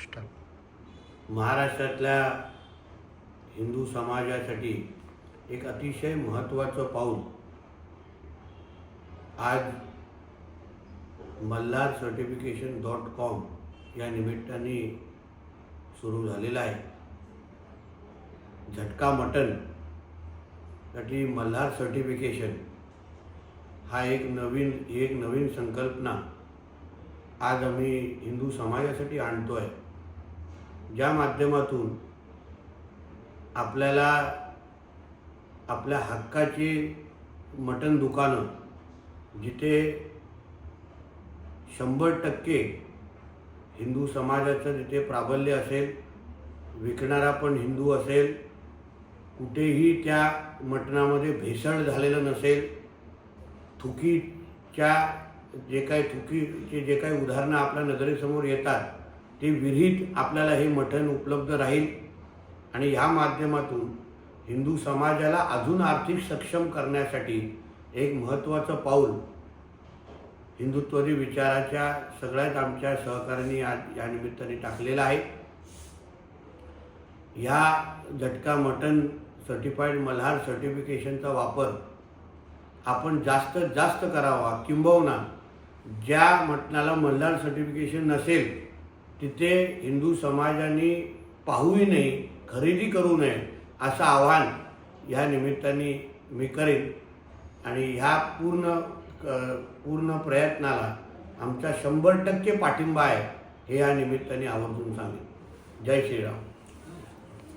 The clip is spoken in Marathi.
स्टार्ट महाराष्ट्रातल्या हिंदू समाजासाठी एक अतिशय महत्त्वाचं पाऊल आज मल्हार सर्टिफिकेशन डॉट कॉम या निमित्ताने सुरू झालेलं आहे. झटका मटनसाठी मल्हार सर्टिफिकेशन हा एक नवीन एक नवीन संकल्पना आज आम्ही हिंदू समाजासाठी आणतो आहे ज्या माध्यमातून आपल्याला आपल्या हक्काची मटण दुकानं जिथे शंभर टक्के हिंदू समाजाचं तिथे प्राबल्य असेल विकणारा पण हिंदू असेल कुठेही त्या मटणामध्ये भेसळ झालेलं नसेल थुकीच्या जे काही थुकीचे जे काही उदाहरणं आपल्या नजरेसमोर येतात ते विरहित आपल्याला हे मटण उपलब्ध राहील. आणि ह्या माध्यमातून हिंदू समाजाला अजून आर्थिक सक्षम करण्यासाठी एक महत्त्वाचं पाऊल हिंदुत्वरी विचाराच्या सगळ्याच आमच्या सहकाऱ्यांनी या निमित्ताने टाकलेला आहे. ह्या झटका मटन सर्टिफाईड मल्हार सर्टिफिकेशनचा वापर आपण जास्त जास्त करावा किंबहुना ज्या मटणाला मल्हार सर्टिफिकेशन नसेल तिथे हिंदू समाजाने पाहूही नाही खरेदी करू नये असं आव्हान ह्या निमित्ताने मी करेन. आणि ह्या पूर्ण क- पूर्ण प्रयत्नाला आमचा शंभर टक्के पाठिंबा आहे हे या निमित्ताने आवर्जून सांगेन. जय श्रीराम.